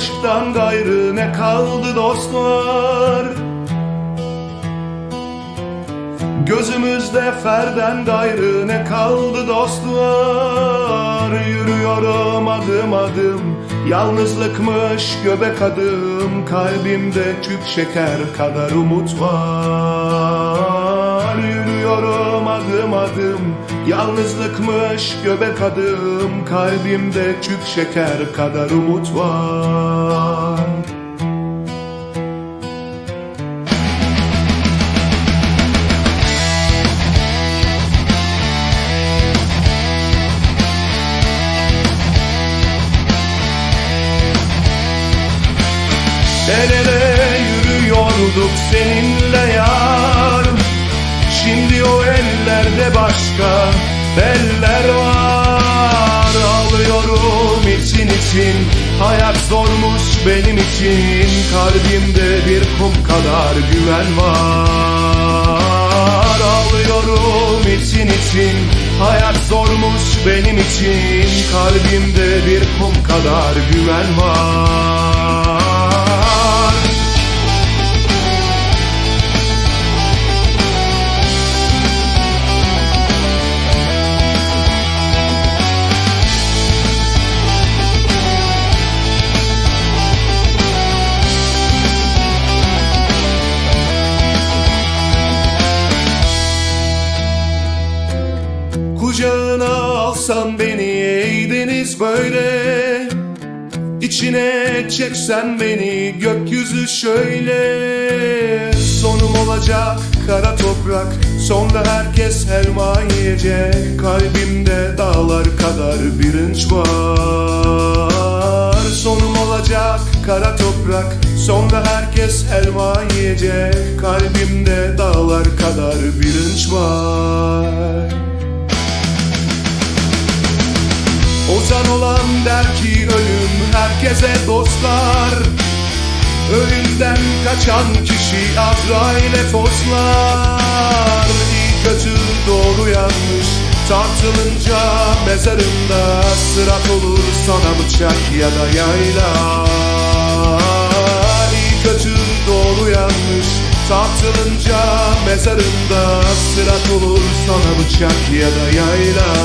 aşktan gayrı ne kaldı dostlar? Gözümüzde ferden gayrı ne kaldı dostlar? Yürüyorum adım adım Yalnızlıkmış göbek adım. Kalbimde tüp şeker kadar umut var adım adım Yalnızlıkmış göbek adım. Kalbimde tüp şeker kadar umut var. El ele yürüyorduk seninle yar için Hayat zormuş benim için. Kalbimde bir kum kadar güven var. Ağlıyorum için için. Hayat zormuş benim için. Kalbimde bir kum kadar güven var alsan beni ey deniz böyle İçine çeksen beni gökyüzü şöyle. Sonum olacak kara toprak Sonra herkes helma yiyecek. Kalbimde dağlar kadar birinç var. Sonum olacak kara toprak Sonra herkes helma yiyecek. Kalbimde dağlar kadar birinç var Ozan olan der ki ölüm herkese dostlar. Ölümden kaçan kişi Azrail'e foslar İyi kötü doğru yanlış tartılınca mezarında Sırat olur sana bıçak ya da yayla İyi kötü doğru yanlış tartılınca mezarında Sırat olur sana bıçak ya da yayla